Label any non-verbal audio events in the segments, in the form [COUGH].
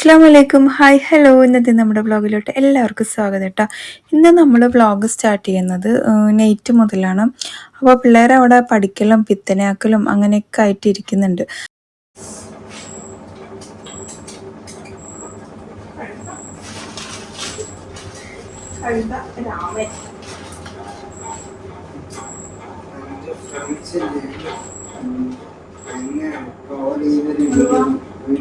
അസ്സാം വലൈക്കും hi hello ഇന്നത്തെ നമ്മുടെ വ്ളോഗിലോട്ട് എല്ലാവർക്കും സ്വാഗതം കേട്ടോ ഇന്ന് നമ്മൾ വ്ളോഗ് സ്റ്റാർട്ട് ചെയ്യുന്നത് നൈറ്റ് മുതലാണ്. അപ്പോൾ പിള്ളേർ അവിടെ പഠിക്കലും പിത്തനാക്കലും അങ്ങനെയൊക്കെ ആയിട്ട് ഇരിക്കുന്നുണ്ട് [LAUGHS]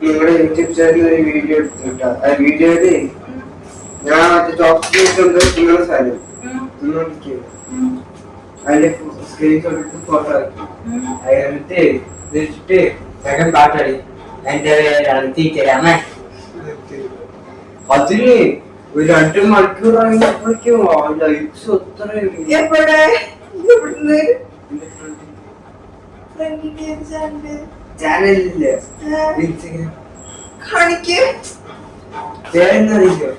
നിങ്ങളുടെ യൂട്യൂബ് ചാനലിൽ ഒരു വീഡിയോ എടുത്തിട്ടാ? ആ വീഡിയോയിൽ ഞാൻ മറ്റേ ചോക്ലേറ്റ് ഉണ്ട് നിങ്ങളുടെ സ്ഥലം നിന്നോണ്ടിരിക്കുക അതിന്റെ സ്ക്രീൻഷോട്ട് എടുത്ത് ഫോട്ടോ ആക്കി. അതിനെടുത്ത് വെച്ചിട്ട് സെക്കൻഡ് പാട്ടാടി എന്റെ പേരാണ് തീറ്റരാമ അതിന് ഒരു രണ്ട് മണിക്കൂർ ആയപ്പോഴേക്കും ലൈക്സ് ഒത്ര എവിടെ? ഇവിടുന്ന് ചാനലില്ല കാണിക്കേ. പേരെന്നറിയില്ലോ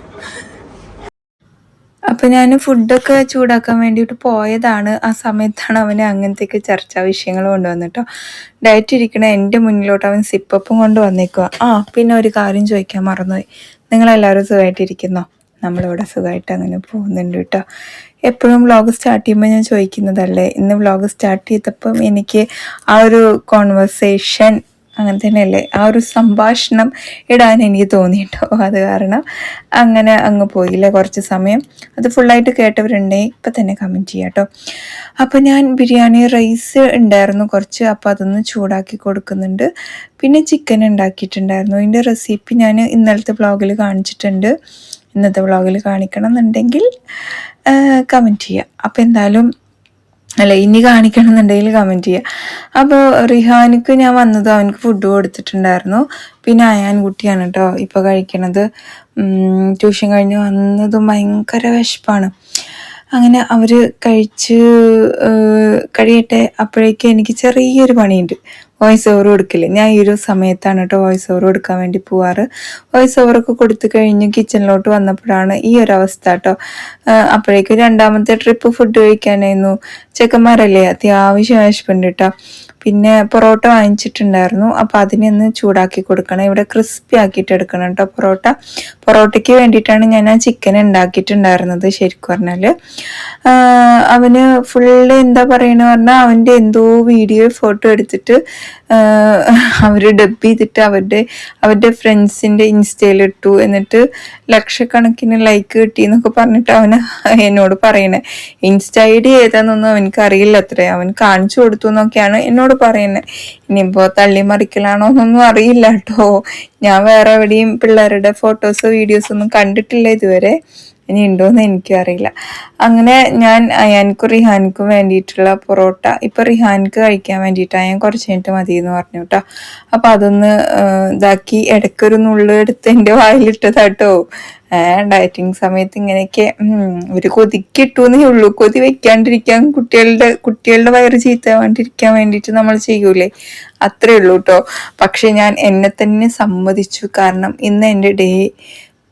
അപ്പോൾ ഞാൻ ഫുഡൊക്കെ ചൂടാക്കാൻ വേണ്ടിട്ട് പോയതാണ്. ആ സമയത്താണ് അവന് അങ്ങനത്തെയൊക്കെ ചർച്ചാ വിഷയങ്ങൾ കൊണ്ടുവന്നിട്ടോ. ഡയറ്റ് ഇരിക്കണ എന്റെ മുന്നിലോട്ട് അവൻ സിപ്പപ്പും കൊണ്ട് വന്നേക്കുക ആ പിന്നെ ഒരു കാര്യം ചോദിക്കാൻ മറന്നുപോയി. നിങ്ങളെല്ലാവരും സുഖമായിട്ടിരിക്കുന്നോ? നമ്മളിവിടെ സുഖമായിട്ട് അങ്ങനെ പോകുന്നുണ്ട് കേട്ടോ. എപ്പോഴും വ്ളോഗ് സ്റ്റാർട്ട് ചെയ്യുമ്പോൾ ഞാൻ ചോദിക്കുന്നതല്ലേ? ഇന്ന് വ്ളോഗ് സ്റ്റാർട്ട് ചെയ്തപ്പം എനിക്ക് ആ ഒരു കോൺവെർസേഷൻ അങ്ങനെ തന്നെയല്ലേ? ആ ഒരു സംഭാഷണം ഇടാൻ എനിക്ക് തോന്നിയിട്ടോ? [LAUGHS] അത് കാരണം അങ്ങനെ അങ്ങ് പോയില്ല കുറച്ച് സമയം. അത് ഫുള്ളായിട്ട് കേട്ടവരുണ്ടെങ്കിൽ ഇപ്പം തന്നെ കമന്റ് ചെയ്യാം കേട്ടോ അപ്പോൾ ഞാൻ ബിരിയാണി റൈസ് ഉണ്ടായിരുന്നു കുറച്ച് അപ്പോൾ അതൊന്ന് ചൂടാക്കി കൊടുക്കുന്നുണ്ട്. പിന്നെ ചിക്കൻ ഉണ്ടാക്കിയിട്ടുണ്ടായിരുന്നു. അതിന്റെ റെസിപ്പി ഞാൻ ഇന്നലത്തെ ബ്ലോഗിൽ കാണിച്ചിട്ടുണ്ട്. ഇന്നത്തെ വ്ളോഗിൽ കാണിക്കണം എന്നുണ്ടെങ്കിൽ കമന്റ് ചെയ്യുക. അപ്പോൾ എന്തായാലും അല്ല ഇനി കാണിക്കണം എന്നുണ്ടെങ്കിൽ കമന്റ് ചെയ്യുക. അപ്പോൾ റിഹാനിക്ക് ഞാൻ വന്നത് അവനക്ക് ഫുഡ് കൊടുത്തിട്ടുണ്ടായിരുന്നു. പിന്നെ അയാൻ കുട്ടിയാണ് കേട്ടോ ഇപ്പോൾ കഴിക്കണത് ട്യൂഷൻ കഴിഞ്ഞ് വന്നതും ഭയങ്കര വിശപ്പാണ്. അങ്ങനെ അവർ കഴിച്ച് കഴിയട്ടെ അപ്പോഴേക്കും എനിക്ക് ചെറിയൊരു പണിയുണ്ട്. വോയിസ് ഓവർ കൊടുക്കില്ല? ഞാൻ ഈ ഒരു സമയത്താണ് കേട്ടോ വോയിസ് ഓവർ കൊടുക്കാൻ വേണ്ടി പോവാറ്. വോയിസ് ഓവറൊക്കെ കൊടുത്തു കഴിഞ്ഞ് കിച്ചണിലോട്ട് വന്നപ്പോഴാണ് ഈ ഒരു അവസ്ഥ കേട്ടോ അപ്പോഴേക്കും രണ്ടാമത്തെ ട്രിപ്പ് ഫുഡ് കഴിക്കാനായിരുന്നു. ചെക്കന്മാരല്ലേ? അത്യാവശ്യം വിശപ്പുണ്ട് കേട്ടോ പിന്നെ പൊറോട്ട വാങ്ങിച്ചിട്ടുണ്ടായിരുന്നു. അപ്പോൾ അതിനൊന്ന് ചൂടാക്കി കൊടുക്കണം. ഇവിടെ ക്രിസ്പി ആക്കിയിട്ട് എടുക്കണം കേട്ടോ പൊറോട്ട. പൊറോട്ടയ്ക്ക് വേണ്ടിയിട്ടാണ് ഞാൻ ആ ചിക്കൻ ഉണ്ടാക്കിയിട്ടുണ്ടായിരുന്നത് ശരിക്കും പറഞ്ഞാൽ അവന് ഫുള്ള് എന്താ പറയണ പറഞ്ഞാൽ അവന്റെ എന്തോ വീഡിയോ ഫോട്ടോ എടുത്തിട്ട് അവർ ഡബ് ചെയ്തിട്ട് അവരുടെ അവരുടെ ഫ്രണ്ട്സിന്റെ ഇൻസ്റ്റയിൽ ഇട്ടു. എന്നിട്ട് ലക്ഷക്കണക്കിന് ലൈക്ക് കിട്ടി എന്നൊക്കെ പറഞ്ഞിട്ട് അവന് എന്നോട് പറയണേ. ഇൻസ്റ്റ ഐ ഡി ഏതാണെന്നൊന്നും അവനക്ക് അറിയില്ല അത്രേ അവൻ കാണിച്ചു കൊടുത്തു എന്നൊക്കെയാണ് എന്നോട് പറയുന്നത് ഇനിയിപ്പോൾ തള്ളി മറിക്കലാണോ എന്നൊന്നും അറിയില്ല കേട്ടോ ഞാൻ വേറെ എവിടെയും പിള്ളേരുടെ ഫോട്ടോസ് വീഡിയോസ് ഒന്നും കണ്ടിട്ടില്ല ഇതുവരെ. ഇനി ഉണ്ടോയെന്ന് എനിക്കും അറിയില്ല. അങ്ങനെ ഞാൻ അയാൻക്കും റിഹാനിക്കും വേണ്ടിയിട്ടുള്ള പൊറോട്ട ഇപ്പം റിഹാനിക്ക് കഴിക്കാൻ വേണ്ടിയിട്ടാണ് ഞാൻ കുറച്ച് കഴിഞ്ഞിട്ട് മതി എന്ന് പറഞ്ഞു കേട്ടോ അപ്പം അതൊന്ന് ഇതാക്കി ഇടയ്ക്കൊരു നുള്ളു എടുത്ത് എന്റെ വായിലിട്ടതാട്ടോ. ഡയറ്റിങ് സമയത്ത് ഇങ്ങനെയൊക്കെ ഒരു കൊതിക്കിട്ടു എന്നേ ഉള്ളൂ. കൊതി വെക്കാണ്ടിരിക്കാൻ കുട്ടികളുടെ കുട്ടികളുടെ വയറ് ചീത്താവാണ്ടിരിക്കാൻ വേണ്ടിയിട്ട് നമ്മൾ ചെയ്യൂലേ? അത്രേ ഉള്ളൂ കേട്ടോ പക്ഷെ ഞാൻ എന്നെ തന്നെ സമ്മതിച്ചു. കാരണം ഇന്ന് എന്റെ ഡേ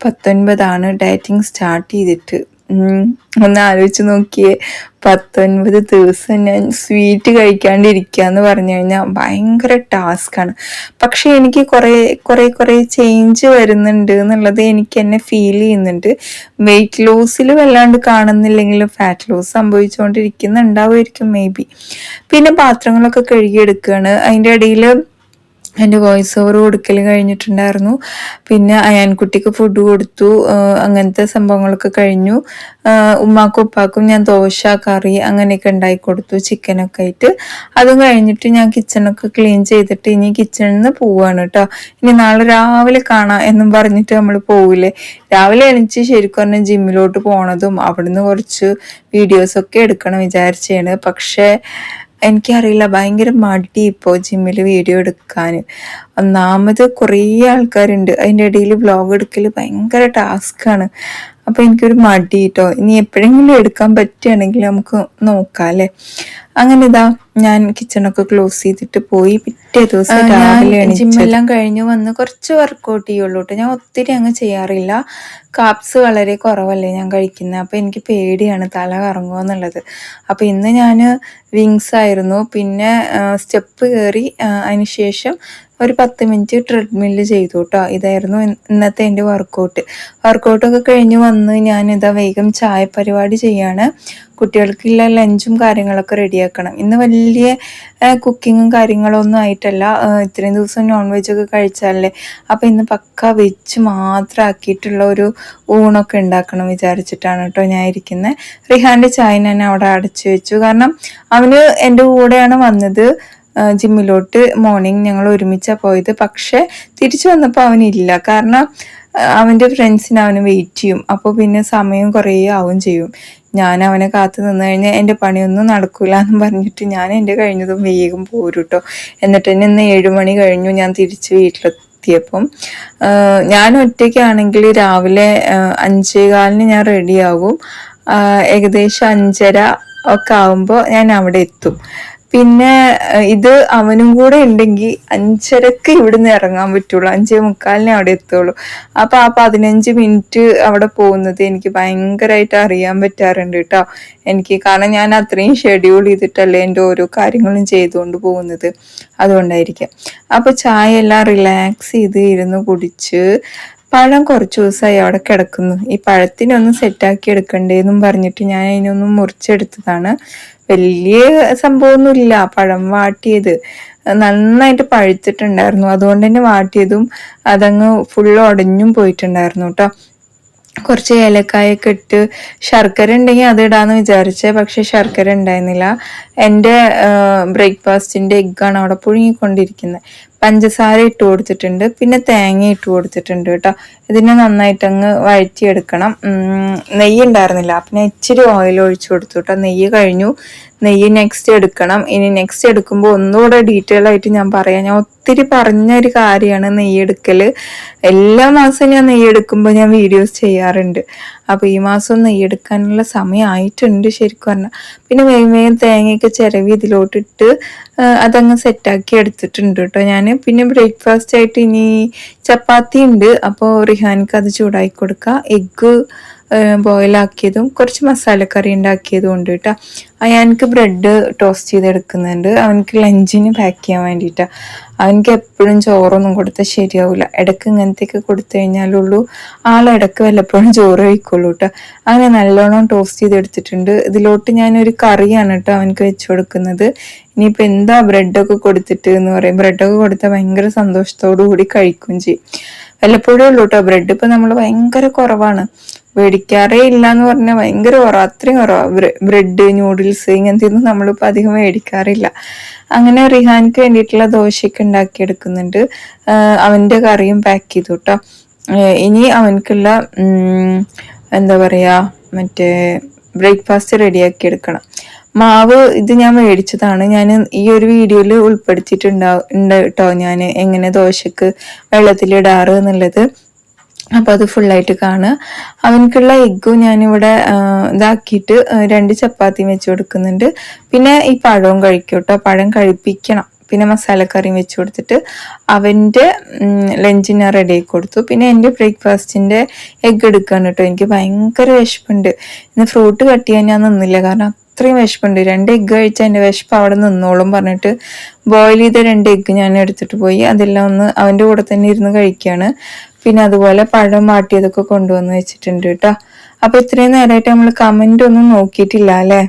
പത്തൊൻപതാണ് ഡയറ്റിങ് സ്റ്റാർട്ട് ചെയ്തിട്ട്. ഒന്ന് ആലോചിച്ച് നോക്കിയേ. പത്തൊൻപത് ദിവസം ഞാൻ സ്വീറ്റ് കഴിക്കാണ്ടിരിക്കുക എന്ന് പറഞ്ഞു കഴിഞ്ഞാൽ ഭയങ്കര ടാസ്ക്കാണ് പക്ഷെ എനിക്ക് കുറേ കുറേ കുറേ ചേഞ്ച് വരുന്നുണ്ട് എന്നുള്ളത് എനിക്ക് എന്നെ ഫീൽ ചെയ്യുന്നുണ്ട്. വെയിറ്റ് ലോസിൽ വല്ലാണ്ട് കാണുന്നില്ലെങ്കിലും ഫാറ്റ് ലോസ് സംഭവിച്ചുകൊണ്ടിരിക്കുന്നുണ്ടാവുമായിരിക്കും മേ ബി പിന്നെ പാത്രങ്ങളൊക്കെ കഴുകിയെടുക്കുകയാണ് അതിന്റെ ഇടയിൽ എന്റെ വോയിസ് ഓവർ കൊടുക്കൽ കഴിഞ്ഞിട്ടുണ്ടായിരുന്നു. പിന്നെ അയാൻകുട്ടിക്ക് ഫുഡ് കൊടുത്തു. അങ്ങനത്തെ സംഭവങ്ങളൊക്കെ കഴിഞ്ഞു. ഉമ്മാക്കും ഉപ്പാക്കും ഞാൻ ദോശ കറി അങ്ങനെയൊക്കെ ഉണ്ടാക്കി കൊടുത്തു ചിക്കനൊക്കെ ആയിട്ട്. അതും കഴിഞ്ഞിട്ട് ഞാൻ കിച്ചണൊക്കെ ക്ലീൻ ചെയ്തിട്ട് ഇനി കിച്ചണിൽ നിന്ന് പോവുകയാണ് കേട്ടോ ഇനി നാളെ രാവിലെ കാണാം എന്നും പറഞ്ഞിട്ട് നമ്മൾ പോവില്ലേ? രാവിലെ എണീച്ച് ശരിക്കും പറഞ്ഞാൽ ജിമ്മിലോട്ട് പോണതും അവിടുന്ന് കുറച്ച് വീഡിയോസൊക്കെ എടുക്കണം വിചാരിച്ചാണ്. പക്ഷേ എനിക്കറിയില്ല ഭയങ്കര മടി ഇപ്പോൾ ജിമ്മിൽ വീഡിയോ എടുക്കാൻ ഒന്നാമത് കുറേ ആൾക്കാരുണ്ട്. അതിന്റെ ഇടയിൽ വ്ലോഗ് എടുക്കൽ ഭയങ്കര ടാസ്ക്കാണ് അപ്പോൾ എനിക്കൊരു മടി കേട്ടോ ഇനി എപ്പോഴെങ്കിലും എടുക്കാൻ പറ്റുകയാണെങ്കിൽ നമുക്ക് നോക്കാം അല്ലേ അങ്ങനെ ഇതാ ഞാൻ കിച്ചണൊക്കെ ക്ലോസ് ചെയ്തിട്ട് പോയി. പിറ്റേ ദിവസം രാവിലെ ജിമ്മെല്ലാം കഴിഞ്ഞു. വന്ന് കുറച്ച് വർക്കൗട്ട് ചെയ്യുള്ളൂ കേട്ടോ ഞാൻ ഒത്തിരി അങ്ങ് ചെയ്യാറില്ല. കാപ്സ് വളരെ കുറവല്ലേ ഞാൻ കഴിക്കുന്നത് അപ്പോൾ എനിക്ക് പേടിയാണ് തല കറങ്ങുക എന്നുള്ളത്. അപ്പോൾ ഇന്ന് ഞാൻ വിങ്സ് ആയിരുന്നു. പിന്നെ സ്റ്റെപ്പ് കയറി അതിന് ശേഷം ഒരു പത്ത് മിനിറ്റ് ട്രെഡ്മില്ല് ചെയ്തു കേട്ടോ ഇതായിരുന്നു ഇന്നത്തെ എന്റെ വർക്കൗട്ട് വർക്കൗട്ടൊക്കെ കഴിഞ്ഞ് വന്ന് ഞാൻ ഇതാ വേഗം ചായ പരിപാടി ചെയ്യാണ്. കുട്ടികൾക്കുള്ള ലഞ്ചും കാര്യങ്ങളൊക്കെ റെഡിയാക്കണം ഇന്ന് വലിയ കുക്കിങ്ങും കാര്യങ്ങളൊന്നും ആയിട്ടല്ല. ഇത്രയും ദിവസം നോൺ വെജ് ഒക്കെ കഴിച്ചാലേ അപ്പോൾ ഇന്ന് പക്ക വെജ് മാത്രം ആക്കിയിട്ടുള്ള ഒരു ഊണൊക്കെ ഉണ്ടാക്കണം വിചാരിച്ചിട്ടാണ് കേട്ടോ ഞാൻ ഇരിക്കുന്നത് റിഹാന്റെ ചായ ഞാൻ അവിടെ അടച്ചു വെച്ചു. കാരണം അവന് എന്റെ കൂടെയാണ് വന്നത്. ജിമ്മിലോട്ട് മോർണിംഗ് ഞങ്ങൾ ഒരുമിച്ചാണ് പോയത്. പക്ഷെ തിരിച്ചു വന്നപ്പോൾ അവനില്ല. കാരണം അവന്റെ ഫ്രണ്ട്സിന് അവന് വെയിറ്റ് ചെയ്യും. അപ്പോൾ പിന്നെ സമയം കുറേ ആവും ചെയ്യും. ഞാൻ അവനെ കാത്തു നിന്ന് കഴിഞ്ഞാൽ എന്റെ പണിയൊന്നും നടക്കില്ല എന്ന് പറഞ്ഞിട്ട് ഞാൻ എന്റെ കഴിഞ്ഞതും വേഗം പോരും കേട്ടോ എന്നിട്ട് തന്നെ ഇന്ന് ഏഴുമണി കഴിഞ്ഞു ഞാൻ തിരിച്ച് വീട്ടിലെത്തിയപ്പം ആ, ഞാൻ ഒറ്റയ്ക്കാണെങ്കിൽ രാവിലെ അഞ്ചേകാലിന് ഞാൻ റെഡിയാകും ഏകദേശം അഞ്ചര ഒക്കെ ആകുമ്പോൾ ഞാൻ അവിടെ എത്തും. പിന്നെ ഇത് അവനും കൂടെ ഉണ്ടെങ്കിൽ അഞ്ചരക്ക് ഇവിടുന്ന് ഇറങ്ങാൻ പറ്റുള്ളൂ. അഞ്ചേ മുക്കാലിനെ അവിടെ എത്തുള്ളൂ. അപ്പൊ ആ പതിനഞ്ച് മിനിറ്റ് അവിടെ പോകുന്നത് എനിക്ക് ഭയങ്കരമായിട്ട് അറിയാൻ പറ്റാറുണ്ട് കേട്ടോ എനിക്ക് കാരണം ഞാൻ അത്രയും ഷെഡ്യൂൾ ചെയ്തിട്ടല്ലേ എന്റെ ഓരോ കാര്യങ്ങളും ചെയ്തുകൊണ്ട് പോകുന്നത്. അതുകൊണ്ടായിരിക്കാം. അപ്പൊ ചായ എല്ലാം റിലാക്സ് ചെയ്ത് ഇരുന്ന് കുടിച്ച് പഴം കുറച്ച് ദിവസമായി അവിടെ കിടക്കുന്നു. ഈ പഴത്തിനൊന്ന് സെറ്റാക്കി എടുക്കണ്ടേന്നും പറഞ്ഞിട്ട് ഞാൻ അതിനൊന്ന് മുറിച്ചെടുത്തതാണ്. വലിയ സംഭവമൊന്നുമില്ല. പഴം വാട്ടിയത്. നന്നായിട്ട് പഴുത്തിട്ടുണ്ടായിരുന്നു. അതുകൊണ്ട് തന്നെ വാട്ടിയതും അതങ്ങ് ഫുൾ ഉടഞ്ഞും പോയിട്ടുണ്ടായിരുന്നു കേട്ടോ കുറച്ച് ഏലക്കായൊക്കെ ഇട്ട് ശർക്കര ഉണ്ടെങ്കിൽ അത് ഇടാന്ന് വിചാരിച്ചേ. പക്ഷെ ശർക്കര ഉണ്ടായിരുന്നില്ല. എന്റെ ബ്രേക്ക്ഫാസ്റ്റിന്റെ എഗ്ഗാണ് അവിടെ പുഴുങ്ങിക്കൊണ്ടിരിക്കുന്നത് പഞ്ചസാര ഇട്ട് കൊടുത്തിട്ടുണ്ട്. പിന്നെ തേങ്ങ ഇട്ട് കൊടുത്തിട്ടുണ്ട് കേട്ടോ. ഇതിനെ നന്നായിട്ട് അങ്ങ് വഴറ്റിയെടുക്കണം നെയ്യ് ഉണ്ടായിരുന്നില്ല. ഞാൻ ഇച്ചിരി ഓയിൽ ഒഴിച്ചു കൊടുത്തു കേട്ടോ. നെയ്യ് കഴിഞ്ഞു. നെയ്യ് നെക്സ്റ്റ് എടുക്കണം. ഇനി നെക്സ്റ്റ് എടുക്കുമ്പോൾ ഒന്നുകൂടെ ഡീറ്റെയിൽ ആയിട്ട് ഞാൻ പറയാം. ഞാൻ ഒത്തിരി പറഞ്ഞ ഒരു കാര്യമാണ് നെയ്യ് എല്ലാ മാസവും ഞാൻ നെയ്യ് എടുക്കുമ്പോൾ ഞാൻ വീഡിയോസ് ചെയ്യാറുണ്ട്. അപ്പോൾ ഈ മാസം നെയ്യ് എടുക്കാനുള്ള സമയമായിട്ടുണ്ട് ശരിക്കും പറഞ്ഞാൽ പിന്നെ വേഗം വേഗം തേങ്ങയൊക്കെ ചിരവി ഇതിലോട്ടിട്ട് അതങ്ങ് സെറ്റാക്കി എടുത്തിട്ടുണ്ട് കേട്ടോ ഞാൻ പിന്നെ ബ്രേക്ക്ഫാസ്റ്റ് ആയിട്ട് ഇനി ചപ്പാത്തി ഉണ്ട്. അപ്പോൾ റിഹാനിക്ക് അത് ചൂടാക്കി കൊടുക്കുക എഗ്ഗ് ബോയിലാക്കിയതും കുറച്ച് മസാലക്കറി ഉണ്ടാക്കിയതും ഉണ്ട് കേട്ടോ. അയാൾക്ക് ബ്രെഡ് ടോസ്റ്റ് ചെയ്തെടുക്കുന്നുണ്ട്. അവനക്ക് ലഞ്ചിന് പാക്ക് ചെയ്യാൻ വേണ്ടിയിട്ടാണ് അവനക്ക് എപ്പോഴും ചോറൊന്നും കൊടുത്താൽ ശരിയാവില്ല ഇടയ്ക്ക് ഇങ്ങനത്തെയൊക്കെ കൊടുത്തു കഴിഞ്ഞാലുള്ളൂ. ആളിടയ്ക്ക് വല്ലപ്പോഴും ചോറ് കഴിക്കുള്ളൂ കേട്ടോ. അങ്ങനെ നല്ലോണം ടോസ്റ്റ് ചെയ്തെടുത്തിട്ടുണ്ട്. ഇതിലോട്ട് ഞാനൊരു കറിയാണ് കേട്ടോ അവനക്ക് വെച്ച് കൊടുക്കുന്നത്. ഇനിയിപ്പോൾ എന്താ ബ്രെഡൊക്കെ കൊടുത്തിട്ട് എന്ന് പറയും. ബ്രെഡൊക്കെ കൊടുത്താൽ ഭയങ്കര സന്തോഷത്തോടു കൂടി കഴിക്കും ചെയ്യും. വല്ലപ്പോഴും ഉള്ളൂ കേട്ടോ. ബ്രെഡ് ഇപ്പം നമ്മൾ ഭയങ്കര കുറവാണ്. മേടിക്കാറേ ഇല്ല എന്ന് പറഞ്ഞാൽ ഭയങ്കര കുറവ്. അത്രയും കുറവാണ് ബ്രെഡ് ന്യൂഡിൽസ് ഇങ്ങനത്തെ ഒന്നും നമ്മളിപ്പോൾ അധികം മേടിക്കാറില്ല. അങ്ങനെ റിഹാൻക്ക് വേണ്ടിയിട്ടുള്ള ദോശയൊക്കെ ഉണ്ടാക്കിയെടുക്കുന്നുണ്ട്. അവന്റെ കറിയും പാക്ക് ചെയ്തു കേട്ടോ ഇനി അവനക്കുള്ള എന്താ പറയുക മറ്റേ ബ്രേക്ക്ഫാസ്റ്റ് റെഡിയാക്കി എടുക്കണം മാവ് ഇത് ഞാൻ മേടിച്ചതാണ്. ഞാൻ ഈ ഒരു വീഡിയോയിൽ ഉൾപ്പെടുത്തിയിട്ടുണ്ടാവും ഉണ്ട് കേട്ടോ ഞാൻ എങ്ങനെ ദോശക്ക് വെള്ളത്തിലിടാറ് എന്നുള്ളത്. അപ്പോൾ അത് ഫുള്ളായിട്ട് കാണുക. അവനക്കുള്ള എഗ്ഗും ഞാനിവിടെ ഇതാക്കിയിട്ട് രണ്ട് ചപ്പാത്തിയും വെച്ച് കൊടുക്കുന്നുണ്ട്. പിന്നെ ഈ പഴവും കഴിക്കും കേട്ടോ പഴം കഴിപ്പിക്കണം. പിന്നെ മസാലക്കറിയും വെച്ച് കൊടുത്തിട്ട് അവന്റെ ലഞ്ചിന് റെഡി ആക്കി കൊടുത്തു. പിന്നെ എന്റെ ബ്രേക്ക്ഫാസ്റ്റിന്റെ എഗ്ഗ് എടുക്കുകയാണ് കേട്ടോ. എനിക്ക് ഭയങ്കര വിശപ്പുണ്ട്. ഇന്ന് ഫ്രൂട്ട് കട്ട് ചെയ്യാൻ ഞാൻ നിന്നില്ല. കാരണം അത്രയും വിശപ്പുണ്ട്. രണ്ട് എഗ്ഗ് കഴിച്ചാൽ എന്റെ വിശപ്പ് അവിടെ നിന്നോളും പറഞ്ഞിട്ട് ബോയിൽ ചെയ്ത രണ്ട് എഗ്ഗ് ഞാൻ എടുത്തിട്ട് പോയി. അതെല്ലാം ഒന്ന് അവന്റെ കൂടെ തന്നെ ഇരുന്ന് കഴിക്കുകയാണ് പിന്നെ അതുപോലെ പഴം മാട്ടിയതൊക്കെ കൊണ്ടുവന്ന് വെച്ചിട്ടുണ്ട് കേട്ടോ. അപ്പൊ ഇത്രയും നേരമായിട്ട് നമ്മൾ കമന്റ് ഒന്നും നോക്കിയിട്ടില്ല അല്ലേ?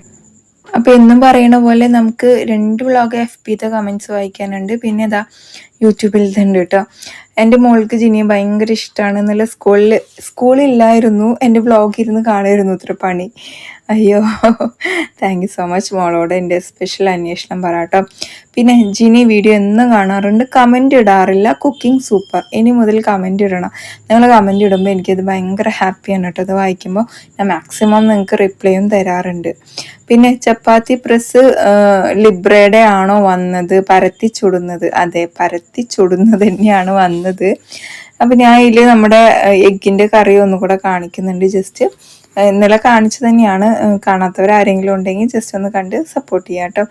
അപ്പൊ എന്നും പറയണ പോലെ നമുക്ക് രണ്ട് ബ്ലോഗ് എഫ് പിത്തെ കമന്റ്സ് വായിക്കാനുണ്ട്. പിന്നെ ഇതാ യൂട്യൂബിൽ ഉണ്ട് കേട്ടോ. എന്റെ മോൾക്ക് ജിനിയെ ഭയങ്കര ഇഷ്ടമാണ് എന്നുള്ള സ്കൂളിൽ സ്കൂളില്ലായിരുന്നു. എന്റെ ബ്ലോഗ് ഇരുന്ന് കാണുമായിരുന്നു ഇത്ര പണി. അയ്യോ താങ്ക് യു സോ മച്ച് മോളോട് എന്റെ സ്പെഷ്യൽ അന്വേഷണം പറയാട്ടോ പിന്നെ ജിനി വീഡിയോ എന്നും കാണാറുണ്ട്. കമന്റ് ഇടാറില്ല. കുക്കിംഗ് സൂപ്പർ ഇനി മുതൽ കമന്റ് ഇടണം. നിങ്ങൾ കമന്റ് ഇടുമ്പോൾ എനിക്കത് ഭയങ്കര ഹാപ്പിയാണ് കേട്ടോ. അത് വായിക്കുമ്പോൾ ഞാൻ മാക്സിമം നിങ്ങൾക്ക് റിപ്ലൈയും തരാറുണ്ട്. പിന്നെ ചപ്പാത്തി പ്രസ് ലിബ്രയുടെ ആണോ വന്നത്? പരത്തി ചുടുന്നത്. അതെ പരത്തി ചുടുന്നത് തന്നെയാണ് വന്നത്. അപ്പം ഞാൻ ഇതിൽ നമ്മുടെ എഗ്ഗിന്റെ കറി ഒന്നുകൂടെ കാണിക്കുന്നുണ്ട്. ജസ്റ്റ് ഇന്നലെ കാണിച്ചു തന്നെയാണ്. ആരെങ്കിലും ഉണ്ടെങ്കിൽ ജസ്റ്റ് ഒന്ന് കണ്ട് സപ്പോർട്ട് ചെയ്യാം കേട്ടോ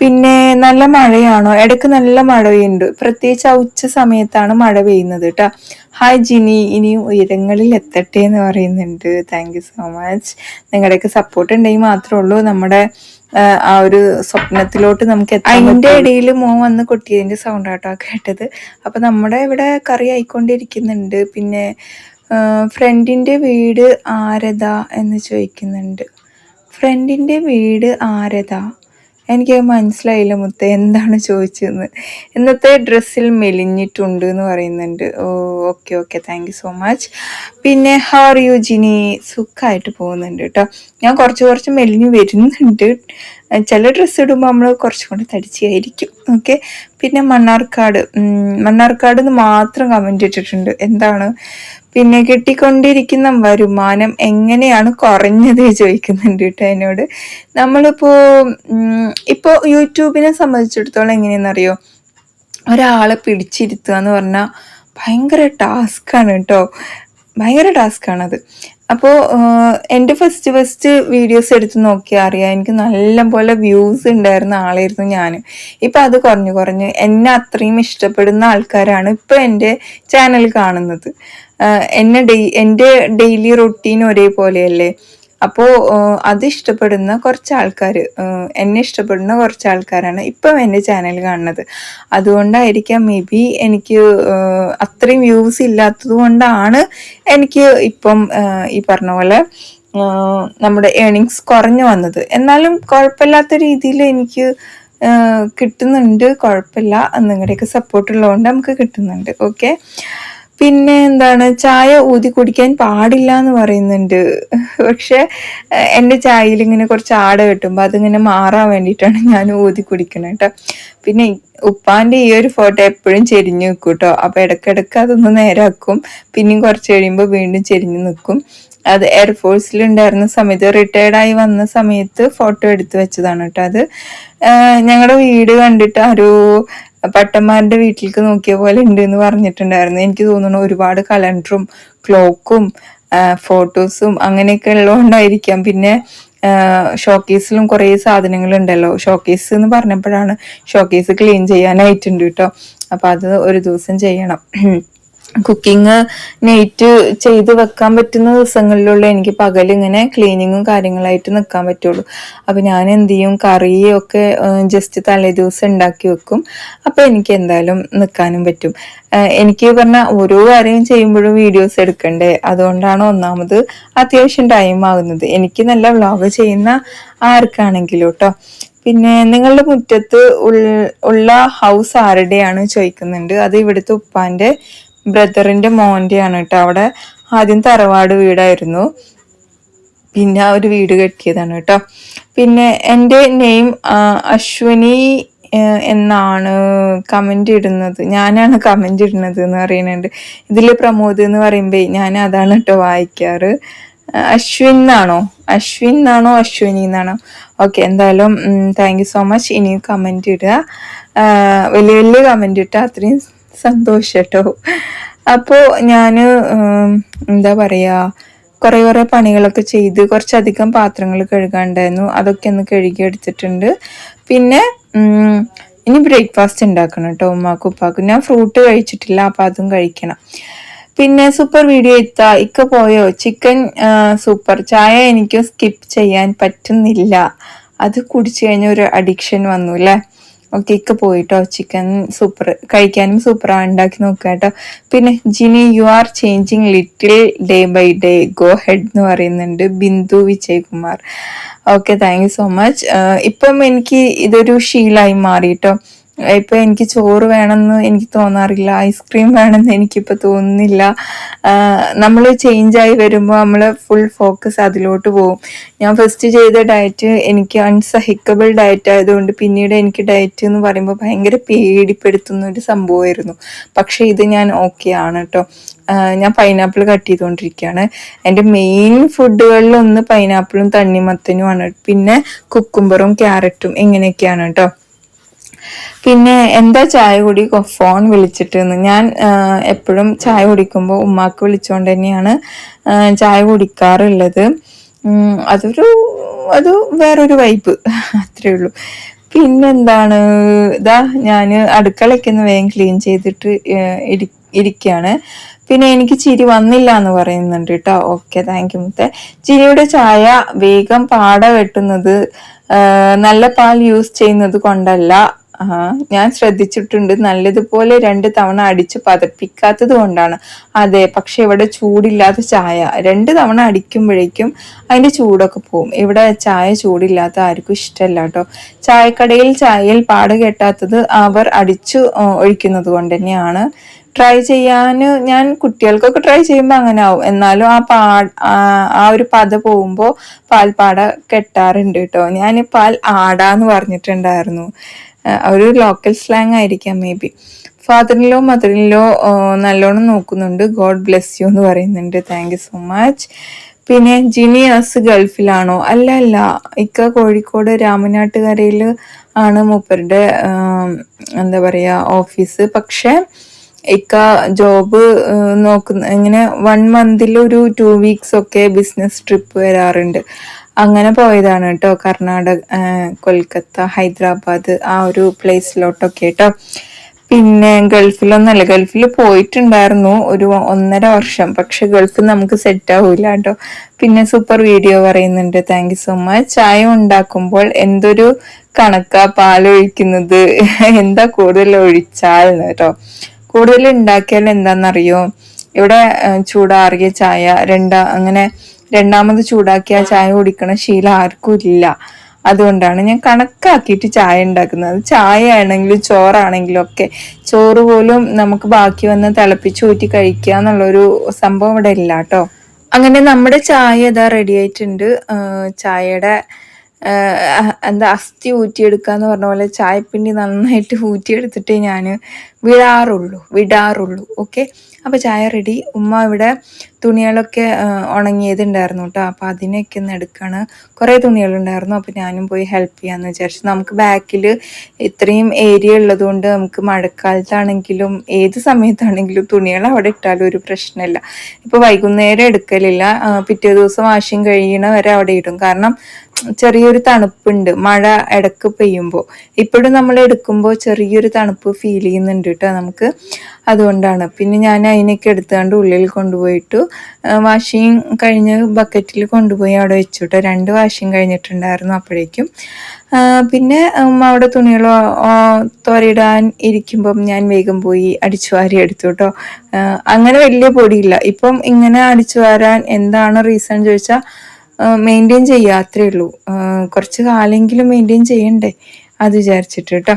പിന്നെ നല്ല മഴയാണോ? ഇടയ്ക്ക് നല്ല മഴ പെയ്യുന്നുണ്ട് പ്രത്യേകിച്ച് ആ ഉച്ച സമയത്താണ് മഴ പെയ്യുന്നത് കേട്ടോ ഹായ് ജിനി ഇനിയും ഉയരങ്ങളിൽ എത്തട്ടെ എന്ന് പറയുന്നുണ്ട്. താങ്ക് യു സോ മച്ച് നിങ്ങളുടെയൊക്കെ സപ്പോർട്ട് ഉണ്ടെങ്കിൽ മാത്രമേ ഉള്ളൂ. നമ്മുടെ ആ, ഒരു സ്വപ്നത്തിലോട്ട് നമുക്ക് അതിന്റെ ഇടയിൽ മോൻ വന്ന് കൊട്ടിയതിന്റെ സൗണ്ട് ആട്ടോ കേട്ടത്. അപ്പം നമ്മുടെ ഇവിടെ കറി ആയിക്കൊണ്ടിരിക്കുന്നുണ്ട്. പിന്നെ ഫ്രണ്ടിന്റെ വീട് ആരതാ എന്ന് ചോദിക്കുന്നുണ്ട്. ഫ്രണ്ടിന്റെ വീട് ആരതാ? എനിക്ക് മനസ്സിലായില്ല മുത്ത എന്താണ് ചോദിച്ചതെന്ന്. ഇന്നത്തെ ഡ്രസ്സിൽ മെലിഞ്ഞിട്ടുണ്ട് എന്ന് പറയുന്നുണ്ട്. ഓ okay okay thank you so much പിന്നെ ഹൗ ആർ യു ജിനി? സുഖമായിട്ട് പോകുന്നുണ്ട് കേട്ടോ. ഞാൻ കുറച്ച് കുറച്ച് മെലിഞ്ഞ് വരുന്നുണ്ട്. ചില ഡ്രസ്സ് ഇടുമ്പോൾ നമ്മൾ കുറച്ചും കൂടെ തടിച്ചായിരിക്കും. ഓക്കെ പിന്നെ മണ്ണാർക്കാട്. മണ്ണാർക്കാട് എന്ന് മാത്രം കമന്റ് ഇട്ടിട്ടുണ്ട്. എന്താണ്? പിന്നെ കിട്ടിക്കൊണ്ടിരിക്കുന്ന വരുമാനം എങ്ങനെയാണ് കുറഞ്ഞത് ചോദിക്കുന്നുണ്ട് കേട്ടോ എന്നോട്. നമ്മളിപ്പോ ഇപ്പോ യൂട്യൂബിനെ സംബന്ധിച്ചിടത്തോളം എങ്ങനെയെന്നറിയോ ഒരാളെ പിടിച്ചിരുത്തുക എന്ന് പറഞ്ഞാൽ ഭയങ്കര ടാസ്ക്കാണ് കേട്ടോ. ഭയങ്കര ടാസ്ക്കാണത്. അപ്പോൾ എന്റെ ഫസ്റ്റ് ഫസ്റ്റ് വീഡിയോസ് എടുത്ത് നോക്കിയാൽ അറിയാം എനിക്ക് നല്ലപോലെ വ്യൂസ് ഉണ്ടായിരുന്ന ആളായിരുന്നു ഞാൻ ഇപ്പം അത് കുറഞ്ഞു കുറഞ്ഞ് എന്നെ അത്രയും ഇഷ്ടപ്പെടുന്ന ആൾക്കാരാണ് ഇപ്പം എന്റെ ചാനൽ കാണുന്നത്. എന്നെ ഡെയ് എന്റെ ഡെയിലി റൊട്ടീൻ ഒരേപോലെയല്ലേ? അപ്പോൾ അത് ഇഷ്ടപ്പെടുന്ന കുറച്ച് ആൾക്കാർ എന്നെ ഇഷ്ടപ്പെടുന്ന കുറച്ച് ആൾക്കാരാണ് ഇപ്പം എന്റെ ചാനൽ കാണുന്നത്. അതുകൊണ്ടായിരിക്കാം മേ ബി എനിക്ക് അത്രയും വ്യൂസ് ഇല്ലാത്തത് കൊണ്ടാണ് എനിക്ക് ഇപ്പം ഈ പറഞ്ഞ പോലെ നമ്മുടെ ഏണിങ്സ് കുറഞ്ഞു വന്നത്. എന്നാലും കുഴപ്പമില്ലാത്ത രീതിയിൽ എനിക്ക് കിട്ടുന്നുണ്ട്. കുഴപ്പമില്ല. നിങ്ങളുടെയൊക്കെ സപ്പോർട്ടുള്ളതുകൊണ്ട് നമുക്ക് കിട്ടുന്നുണ്ട്. ഓക്കെ പിന്നെ എന്താണ് ചായ ഊതി കുടിക്കാൻ പാടില്ല എന്ന് പറയുന്നുണ്ട്. പക്ഷെ എന്റെ ചായയിൽ ഇങ്ങനെ കുറച്ച് ആട കിട്ടുമ്പോൾ അതിങ്ങനെ മാറാൻ വേണ്ടിയിട്ടാണ് ഞാൻ ഊതി കുടിക്കണത് കേട്ടോ പിന്നെ ഉപ്പാന്റെ ഈ ഒരു ഫോട്ടോ എപ്പോഴും ചെരിഞ്ഞു നിൽക്കും കേട്ടോ അപ്പൊ ഇടയ്ക്കിടയ്ക്ക് അതൊന്ന് നേരാക്കും. പിന്നെയും കുറച്ച് കഴിയുമ്പോൾ വീണ്ടും ചെരിഞ്ഞു നിൽക്കും. അത് എയർഫോഴ്സിൽ ഉണ്ടായിരുന്ന സമയത്ത് റിട്ടയർഡ് ആയി വന്ന സമയത്ത് ഫോട്ടോ എടുത്തു വെച്ചതാണ് കേട്ടോ അത്. ഞങ്ങളുടെ വീട് കണ്ടിട്ട് ഒരു പട്ടന്മാരുടെ വീട്ടിലേക്ക് നോക്കിയ പോലെ ഉണ്ട് എന്ന് പറഞ്ഞിട്ടുണ്ടായിരുന്നു. എനിക്ക് തോന്നുന്നു ഒരുപാട് കലണ്ടറും ക്ലോക്കും ഫോട്ടോസും അങ്ങനെയൊക്കെ ഉള്ളതുകൊണ്ടായിരിക്കാം. പിന്നെ ഷോക്കേസിലും കുറേ സാധനങ്ങളുണ്ടല്ലോ. ഷോക്കേസ് എന്ന് പറഞ്ഞപ്പോഴാണ് ഷോക്കേസ് ക്ലീൻ ചെയ്യാനായിട്ടുണ്ട് കേട്ടോ. അപ്പൊ അത് ഒരു ദിവസം ചെയ്യണം. കുക്കിംഗ് നൈറ്റ് ചെയ്ത് വെക്കാൻ പറ്റുന്ന ദിവസങ്ങളിലുള്ള എനിക്ക് പകൽ ഇങ്ങനെ ക്ലീനിങ്ങും കാര്യങ്ങളായിട്ട് നിൽക്കാൻ പറ്റുള്ളൂ. അപ്പൊ ഞാൻ എന്ത് ചെയ്യും? കറിയൊക്കെ ജസ്റ്റ് തലേ ദിവസം ഉണ്ടാക്കി വെക്കും. അപ്പൊ എനിക്ക് എന്തായാലും നിൽക്കാനും പറ്റും. എനിക്ക് പറഞ്ഞ ഓരോ കാര്യം ചെയ്യുമ്പോഴും വീഡിയോസ് എടുക്കണ്ടേ? അതുകൊണ്ടാണ് ഒന്നാമത് അത്യാവശ്യം ടൈം ആകുന്നത്. എനിക്ക് നല്ല വ്ളോഗ് ചെയ്യുന്ന ആർക്കാണെങ്കിലും കേട്ടോ പിന്നെ നിങ്ങളുടെ മുറ്റത്ത് ഉള്ള ഹൗസ് ആരുടെയാണ് ചോദിക്കുന്നുണ്ട്? അത് ഇവിടുത്തെ ഉപ്പാന്റെ ബ്രദറിന്റെ മോന്റെയാണ് കേട്ടോ. അവിടെ ആദ്യം തറവാട് വീടായിരുന്നു. പിന്നെ ആ ഒരു വീട് കെട്ടിയതാണ് കേട്ടോ. പിന്നെ എന്റെ നെയിം അശ്വിനി എന്നാണ് കമന്റ് ഇടുന്നത്. ഞാനാണ് കമന്റ് ഇടുന്നത് എന്ന് പറയുന്നുണ്ട്. ഇതിൽ പ്രമോദ് എന്ന് പറയുമ്പോൾ ഞാൻ അതാണ് കേട്ടോ വായിക്കാറ്. അശ്വിൻ എന്നാണോ? അശ്വിൻ എന്നാണോ? അശ്വിനി എന്നാണോ? ഓക്കെ എന്തായാലും താങ്ക് യു സോ മച്ച്. ഇനിയും കമന്റ് ഇടുക. വലിയ വലിയ കമന്റ് ഇട്ടാൽ അത്രയും സന്തോഷം കേട്ടോ അപ്പോൾ ഞാൻ എന്താ പറയുക കുറേ കുറേ പണികളൊക്കെ ചെയ്ത് കുറച്ചധികം പാത്രങ്ങൾ കഴുകാണ്ടായിരുന്നു. അതൊക്കെ ഒന്ന് കഴുകി എടുത്തിട്ടുണ്ട്. പിന്നെ ഇനി ബ്രേക്ക്ഫാസ്റ്റ് ഉണ്ടാക്കണം കേട്ടോ ഉമ്മാക്കും ഉപ്പാക്കും. ഞാൻ ഫ്രൂട്ട് കഴിച്ചിട്ടില്ല അപ്പം അതും കഴിക്കണം. പിന്നെ സൂപ്പർ വീഡിയോ എത്താ ഇക്ക പോയോ? Chicken super. ചായ എനിക്ക് സ്കിപ്പ് ചെയ്യാൻ പറ്റുന്നില്ല. അത് കുടിച്ചു കഴിഞ്ഞ ഒരു അഡിക്ഷൻ വന്നു അല്ലേ ഇക്ക പോയിട്ടോ ചിക്കൻ സൂപ്പർ കഴിക്കാനും സൂപ്പറാണ് ഉണ്ടാക്കി നോക്കുക കേട്ടോ പിന്നെ Jini you are changing little day by day go ahead എന്ന് പറയുന്നുണ്ട് Bindu Vijay Kumar okay thank you so much ഇപ്പം എനിക്ക് ഇതൊരു ശീലമായി മാറി കേട്ടോ ഇപ്പൊ എനിക്ക് ചോറ് വേണമെന്ന് എനിക്ക് തോന്നാറില്ല ഐസ്ക്രീം വേണമെന്ന് എനിക്കിപ്പോ തോന്നുന്നില്ല. നമ്മൾ ചേഞ്ച് ആയി വരുമ്പോൾ നമ്മൾ ഫുൾ ഫോക്കസ് അതിലോട്ട് പോകും ഞാൻ ഫസ്റ്റ് ചെയ്ത ഡയറ്റ് എനിക്ക് അൺസഹിക്കബിൾ ഡയറ്റ് ആയതുകൊണ്ട് പിന്നീട് എനിക്ക് ഡയറ്റ് എന്ന് പറയുമ്പോൾ ഭയങ്കര പേടിപ്പെടുത്തുന്ന ഒരു സംഭവമായിരുന്നു. പക്ഷെ ഇത് ഞാൻ ഓക്കെ ആണ് കേട്ടോ ഞാൻ പൈനാപ്പിൾ കട്ട് ചെയ്തുകൊണ്ടിരിക്കുകയാണ് എന്റെ മെയിൻ ഫുഡുകളിൽ ഒന്ന് പൈനാപ്പിളും തണ്ണിമത്തനുമാണ് പിന്നെ കുക്കുംബറും ക്യാരറ്റും ഇങ്ങനെയൊക്കെയാണ് കേട്ടോ പിന്നെ എന്താ ചായ കുടി? ഫോൺ വിളിച്ചിട്ടെന്ന്. ഞാൻ എപ്പോഴും ചായ കുടിക്കുമ്പോൾ ഉമ്മാക്ക് വിളിച്ചുകൊണ്ട് തന്നെയാണ് ചായ കുടിക്കാറുള്ളത്. അതൊരു അത് വേറൊരു വൈബ്. [LAUGHS] അത്രേ ഉള്ളൂ. പിന്നെന്താണ്? ഇതാ ഞാൻ അടുക്കളയ്ക്ക് ഒന്ന് വേഗം ക്ലീൻ ചെയ്തിട്ട് ഇരി- ഇരിക്കുകയാണ് പിന്നെ എനിക്ക് ചിരി വന്നില്ല എന്ന് പറയുന്നുണ്ട് കേട്ടോ. ഓക്കെ താങ്ക് യു മുത്തേ. ചിരിയുടെ ചായ വേഗം പാട വെട്ടുന്നത് നല്ല പാൽ യൂസ് ചെയ്യുന്നത് കൊണ്ടല്ല. ഞാൻ ശ്രദ്ധിച്ചിട്ടുണ്ട്. നല്ലതുപോലെ രണ്ട് തവണ അടിച്ച് പതപ്പിക്കാത്തത് കൊണ്ടാണ്. അതെ പക്ഷെ ഇവിടെ ചൂടില്ലാത്ത ചായ. രണ്ട് തവണ അടിക്കുമ്പോഴേക്കും അതിന്റെ ചൂടൊക്കെ പോവും. ഇവിടെ ചായ ചൂടില്ലാത്ത ആർക്കും ഇഷ്ടമല്ല കേട്ടോ. ചായക്കടയിൽ ചായയിൽ പാട് കെട്ടാത്തത് അവർ അടിച്ചു ഒഴിക്കുന്നത് കൊണ്ട് തന്നെയാണ്. ട്രൈ ചെയ്യാൻ ഞാൻ കുട്ടികൾക്കൊക്കെ ട്രൈ ചെയ്യുമ്പോൾ അങ്ങനെ ആവും. എന്നാലും ആ പാ ആ ഒരു പത പോകുമ്പോൾ പാൽപ്പാട കെട്ടാറുണ്ട് കേട്ടോ. ഞാൻ പാൽ ആടാന്ന് പറഞ്ഞിട്ടുണ്ടായിരുന്നു. ഒരു ലോക്കൽ സ്ലാങ് ആയിരിക്കാം മേ ബി ഫാദറിലോ മദറിലോ നല്ലോണം നോക്കുന്നുണ്ട്. ഗോഡ് ബ്ലെസ് യു എന്ന് പറയുന്നുണ്ട്. താങ്ക് യു സോ മച്ച് പിന്നെ ജിനിയാസ് ഗൾഫിലാണോ? അല്ല അല്ല. ഇക്ക കോഴിക്കോട് രാമനാട്ടുകരയിൽ ആണ് മൂപ്പരുടെ എന്താ പറയുക ഓഫീസ് പക്ഷേ ഇക്ക ജോബ് നോക്കുന്ന ഇങ്ങനെ വൺ മന്തിൽ ഒരു ടു വീക്സ് ഒക്കെ ബിസിനസ് ട്രിപ്പ് വരാറുണ്ട്. അങ്ങനെ പോയതാണ് കേട്ടോ കർണാടക കൊൽക്കത്ത ഹൈദരാബാദ് ആ ഒരു പ്ലേസിലോട്ടൊക്കെ കേട്ടോ പിന്നെ ഗൾഫിലൊന്നല്ല ഗൾഫിൽ പോയിട്ടുണ്ടായിരുന്നു ഒരു ഒന്നര വർഷം. പക്ഷെ ഗൾഫ് നമുക്ക് സെറ്റ് ആവൂല കേട്ടോ പിന്നെ സൂപ്പർ വീഡിയോ പറയുന്നുണ്ട് താങ്ക് യു സോ മച്ച് ചായ ഉണ്ടാക്കുമ്പോൾ എന്തൊരു കണക്കാ പാലൊഴിക്കുന്നത്? എന്താ കൂടുതൽ ഒഴിച്ചാൽ കേട്ടോ കൂടുതൽ ഉണ്ടാക്കിയാൽ എന്താണെന്നറിയോ ഇവിടെ ചൂടാറിയ ചായ രണ്ടാ അങ്ങനെ രണ്ടാമത് ചൂടാക്കിയ ചായ കുടിക്കണ ശീലം ആർക്കും ഇല്ല. അതുകൊണ്ടാണ് ഞാൻ കണക്കാക്കിയിട്ട് ചായ ഉണ്ടാക്കുന്നത്. ചായ ആണെങ്കിലും ചോറാണെങ്കിലും ഒക്കെ ചോറ് പോലും നമുക്ക് ബാക്കി വന്ന് തിളപ്പിച്ച് ഊറ്റി കഴിക്കുക എന്നുള്ളൊരു സംഭവം ഇവിടെ ഇല്ല കേട്ടോ. അങ്ങനെ നമ്മുടെ ചായ ഇതാ റെഡി ആയിട്ടുണ്ട്. ചായയുടെ എന്താ അസ്ഥി ഊറ്റിയെടുക്കുക എന്ന് പറഞ്ഞ പോലെ ചായപ്പിണ്ടി നന്നായിട്ട് ഊറ്റിയെടുത്തിട്ടേ ഞാൻ വിടാറുള്ളൂ വിടാറുള്ളൂ. ഓക്കെ അപ്പോൾ ചായ റെഡി ഉമ്മ ഇവിടെ തുണികളൊക്കെ ഉണങ്ങിയതുണ്ടായിരുന്നു കേട്ടോ അപ്പോൾ അതിനൊക്കെ ഒന്ന് എടുക്കുകയാണ് കുറേ തുണികളുണ്ടായിരുന്നു. അപ്പോൾ ഞാനും പോയി ഹെൽപ്പ് ചെയ്യാമെന്ന് വിചാരിച്ചു. നമുക്ക് ബാക്കിൽ ഇത്രയും ഏരിയ ഉള്ളതുകൊണ്ട് നമുക്ക് മഴക്കാലത്താണെങ്കിലും ഏത് സമയത്താണെങ്കിലും തുണികൾ അവിടെ ഇട്ടാലും ഒരു പ്രശ്നമില്ല. ഇപ്പോൾ വൈകുന്നേരം എടുക്കലില്ല. പിറ്റേ ദിവസം വാഷിംഗ് കഴിയണ വരെ അവിടെ ഇടും. കാരണം ചെറിയൊരു തണുപ്പുണ്ട്. മഴ ഇടയ്ക്ക് പെയ്യുമ്പോൾ ഇപ്പോഴും നമ്മൾ എടുക്കുമ്പോൾ ചെറിയൊരു തണുപ്പ് ഫീൽ ചെയ്യുന്നുണ്ട് കേട്ടോ നമുക്ക്. അതുകൊണ്ടാണ്. പിന്നെ ഞാൻ അതിനൊക്കെ എടുത്തുകൊണ്ട് ഉള്ളിൽ കൊണ്ടുപോയിട്ടു വാഷിങ് കഴിഞ്ഞ് ബക്കറ്റിൽ കൊണ്ടുപോയി അവിടെ വെച്ചു കേട്ടോ രണ്ട് വാഷിങ് കഴിഞ്ഞിട്ടുണ്ടായിരുന്നു അപ്പോഴേക്കും. പിന്നെ അവിടെ തുണികൾ തോരയിടാൻ ഇരിക്കുമ്പം ഞാൻ വേഗം പോയി അടിച്ചു വാരി എടുത്തു കേട്ടോ അങ്ങനെ വലിയ പൊടിയില്ല. ഇപ്പം ഇങ്ങനെ അടിച്ചു വാരാൻ എന്താണ് റീസൺ ചോദിച്ചാൽ മെയിന്റെയിൻ ചെയ്യുക അത്രേ ഉള്ളൂ. കുറച്ച് കാലെങ്കിലും മെയിന്റെയിൻ ചെയ്യണ്ടേ? അത് വിചാരിച്ചിട്ട് കേട്ടോ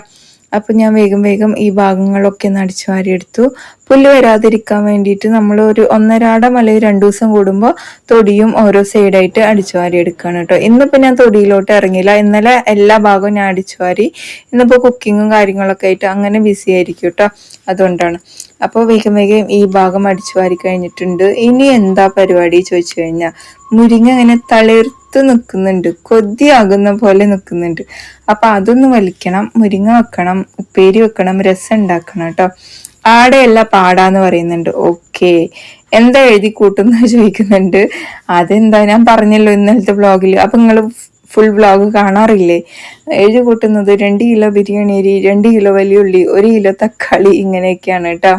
അപ്പം ഞാൻ വേഗം വേഗം ഈ ഭാഗങ്ങളൊക്കെ ഒന്ന് അടിച്ചു വാരിയെടുത്തു പുല്ല് വരാതിരിക്കാൻ വേണ്ടിയിട്ട് നമ്മൾ ഒരു ഒന്നരാട മലയിൽ രണ്ടു ദിവസം കൂടുമ്പോൾ തൊടിയും ഓരോ സൈഡായിട്ട് അടിച്ചു വാരി എടുക്കുകയാണ് കേട്ടോ. ഇന്നിപ്പോൾ ഞാൻ തൊടിയിലോട്ട് ഇറങ്ങിയില്ല. ഇന്നലെ എല്ലാ ഭാഗവും ഞാൻ അടിച്ചു വാരി ഇന്നിപ്പോൾ കുക്കിങ്ങും കാര്യങ്ങളൊക്കെ ആയിട്ട് അങ്ങനെ ബിസി ആയിരിക്കും കേട്ടോ. അതുകൊണ്ടാണ്. അപ്പോൾ വേഗം വേഗം ഈ ഭാഗം അടിച്ചു വാരി കഴിഞ്ഞിട്ടുണ്ട്. ഇനി എന്താ പരിപാടി ചോദിച്ചു കഴിഞ്ഞാൽ മുരിങ്ങ അങ്ങനെ തളിർത്ത് നിൽക്കുന്നുണ്ട്. കൊതിയാകുന്ന പോലെ നിൽക്കുന്നുണ്ട്. അപ്പൊ അതൊന്ന് വലിക്കണം മുരിങ്ങ വെക്കണം ഉപ്പേരി വെക്കണം രസം ഉണ്ടാക്കണം കേട്ടോ. ആടെയല്ല പാടാന്ന് പറയുന്നുണ്ട്. ഓക്കെ എന്താ എഴുതി കൂട്ടുന്ന [LAUGHS] ചോദിക്കുന്നുണ്ട്. അതെന്താ? ഞാൻ പറഞ്ഞല്ലോ ഇന്നലത്തെ വ്ളോഗിൽ അപ്പൊ നിങ്ങൾ ഫുൾ വ്ളോഗ് കാണാറില്ലേ? എഴുതി കൂട്ടുന്നത് രണ്ട് കിലോ ബിരിയാണി അരി രണ്ട് കിലോ വലിയുള്ളി ഒരു കിലോ തക്കാളി ഇങ്ങനെയൊക്കെയാണ് കേട്ടോ